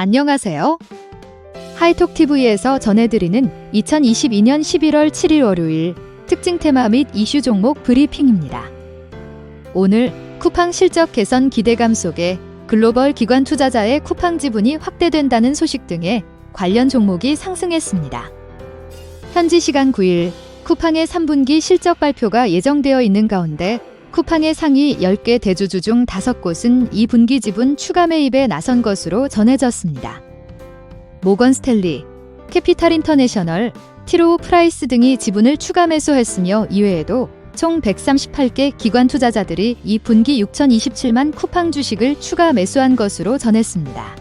안녕하세요. 하이톡TV에서 전해드리는 2022년 11월 7일 월요일 특징 테마 및 이슈 종목 브리핑입니다. 오늘 쿠팡 실적 개선 기대감 속에 글로벌 기관 투자자의 쿠팡 지분이 확대된다는 소식 등의 관련 종목이 상승했습니다. 현지 시간 9일 쿠팡의 3분기 실적 발표가 예정되어 있는 가운데 쿠팡의 상위 10개 대주주 중 5곳은 2분기 지분 추가 매입에 나선 것으로 전해졌습니다. 모건 스탠리, 캐피탈 인터내셔널, 티로우 프라이스 등이 지분을 추가 매수했으며 이외에도 총 138개 기관 투자자들이 2분기 6,027만 쿠팡 주식을 추가 매수한 것으로 전했습니다.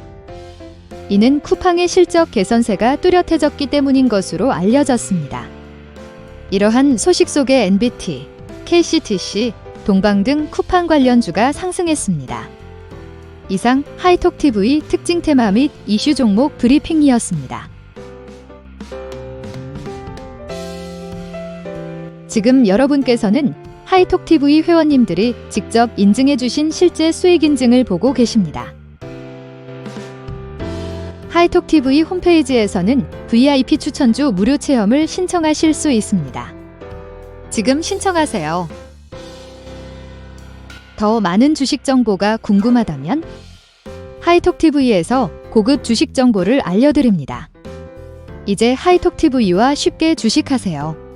이는 쿠팡의 실적 개선세가 뚜렷해졌기 때문인 것으로 알려졌습니다. 이러한 소식 속에 NBT, KCTC, 동방 등 쿠팡 관련주가 상승했습니다. 이상 하이톡TV 특징 테마 및 이슈 종목 브리핑이었습니다. 지금 여러분께서는 하이톡TV 회원님들이 직접 인증해주신 실제 수익 인증을 보고 계십니다. 하이톡TV 홈페이지에서는 VIP 추천주 무료 체험을 신청하실 수 있습니다. 지금 신청하세요. 더 많은 주식 정보가 궁금하다면 하이톡TV에서 고급 주식 정보를 알려드립니다. 이제 하이톡TV와 쉽게 주식하세요.